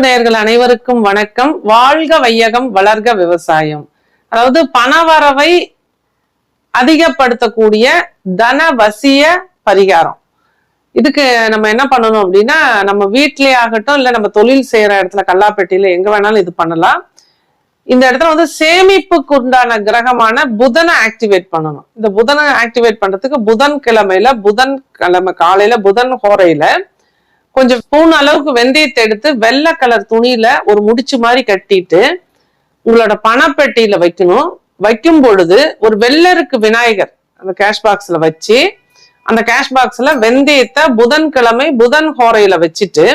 நேயர்கள் அனைவருக்கும் வணக்கம். வாழ்க வையகம் வளர்க விவசாயம். அதாவது பணவரவை அதிகப்படுத்தக்கூடிய தனவசிய பரிகாரம். இதுக்கு நம்ம என்ன பண்ணணும் அப்படின்னா நம்ம வீட்டிலே ஆகட்டும் இல்ல நம்ம தொழில் செய்யற இடத்துல கல்லாப்பேட்டையில எங்க வேணாலும் இது பண்ணலாம். இந்த இடத்துல வந்து சேமிப்புக்கு உண்டான கிரகமான புதனை ஆக்டிவேட் பண்ணணும். இந்த புதனை ஆக்டிவேட் பண்றதுக்கு புதன் கிழமையில புதன் கிழமை காலையில புதன் ஹோரையில கொஞ்சம் ஸ்பூன் அளவுக்கு வெந்தயத்தை எடுத்து வெள்ளை கலர் துணியில ஒரு முடிச்சு மாதிரி கட்டிட்டு உங்களோட பணப்பெட்டியில வைக்கணும். வைக்கும் பொழுது ஒரு வெள்ளருக்கு விநாயகர் அந்த கேஷ் பாக்ஸ்ல வச்சு அந்த கேஷ் பாக்ஸ்ல வெந்தயத்தை புதன்கிழமை புதன் ஹோரையில வச்சுட்டு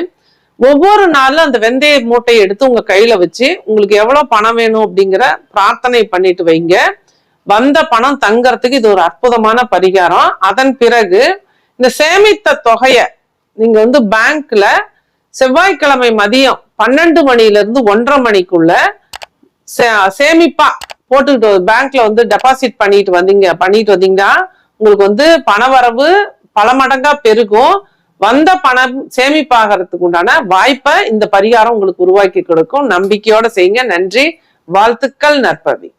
ஒவ்வொரு நாளும் அந்த வெந்தய மூட்டையை எடுத்து உங்க கையில வச்சு உங்களுக்கு எவ்வளவு பணம் வேணும் அப்படிங்கிற பிரார்த்தனை பண்ணிட்டு வைங்க. வந்த பணம் தங்கறதுக்கு இது ஒரு அற்புதமான பரிகாரம். அதன் பிறகு இந்த சேமித்த தொகையை நீங்க வந்து பேங்க்ல செவ்வாய்க்கிழமை மதியம் பன்னெண்டு மணில இருந்து ஒன்றரை மணிக்குள்ள சே- சேமிப்பா போட்டுக்கிட்டு பேங்க்ல வந்து டெபாசிட் பண்ணிட்டு வந்தீங்க பண்ணிட்டு வந்தீங்கன்னா உங்களுக்கு வந்து பணவரவு பல மடங்கா பெருகும். வந்த பணம் சேமிப்பாகிறதுக்கு உண்டான வாய்ப்பை இந்த பரிகாரம் உங்களுக்கு உருவாக்கி கொடுக்கும். நம்பிக்கையோட செய்யுங்க. நன்றி. வாழ்த்துக்கள் நற்பவி.